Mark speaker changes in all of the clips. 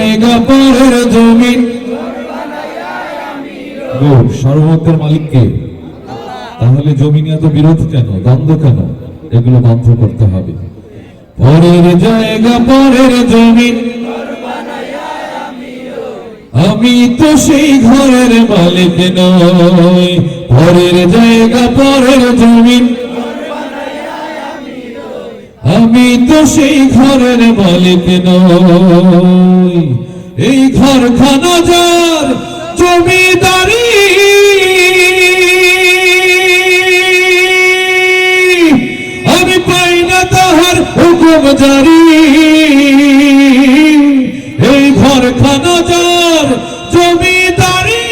Speaker 1: জায়গা পরের মালিককে তাহলে জমি এত বিরোধ কেন? দ্বন্দ্ব কেন? এগুলো বন্ধ করতে হবে। পরের জায়গা পরের জমিন। আমি তো সেই ঘরের মালিক নই। পরের জায়গা পরের জমিন। আমি তো সেই ঘরের মালিক নই। এই ঘর খানা যার জমিদারি। আমি পাই না তাহার হুকুম জারি। এই ঘর খানা যার জমিদারি।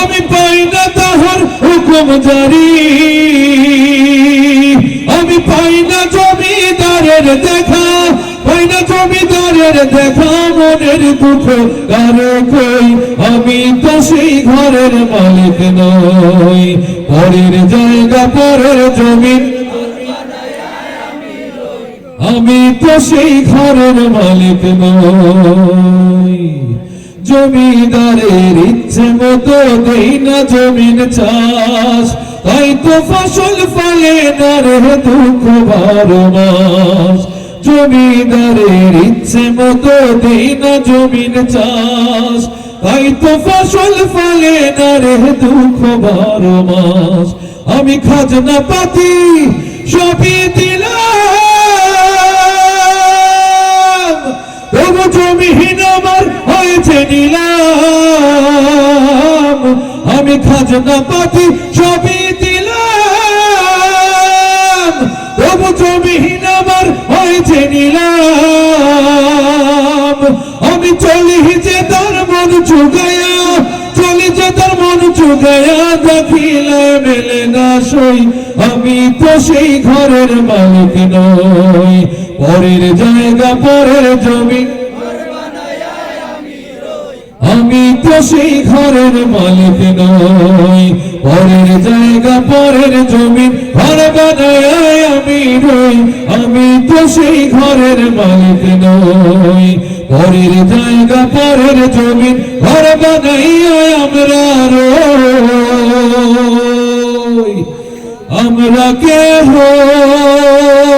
Speaker 1: আমি পাই না তাহার হুকুম জারি। দেখা মনের কই? আমি তো সেই ঘরের মালিক নই। পরের জায়গা পরের জমিন। আমি তো সেই ঘরের মালিক নই। জমিদারের ইচ্ছে মতো দেই না জমিন চাষ। তাই তো ফসল ফলে না রে দুঃখ বারো মাস। জমিদারের ইচ্ছে মতো দেই না জমিন চাষ। তাই তো ফসল ফলে না রে দুঃখ বারো মাস। আমি খাজনা পাতি সবই দিলাম। তবু জমিহীন আমার হয়েছে নিলাম। আমি খাজনা পাতি সবই চুগায়া চলে যে মন চুগায়া, দেখিলে মেলে না সই। আমি তো সেই ঘরের মালিক নই। পরের জায়গা, পরের জমি আমি তো সেই ঘরের মালিক নই। পরের জায়গা, পরের জমি ঘর বানায় আমি রই। আমি তো সেই ঘরের মালিক নই। পরের জায়গা, পরের জমি ঘর বানাইয়া আমরা রই। আমরা কে হই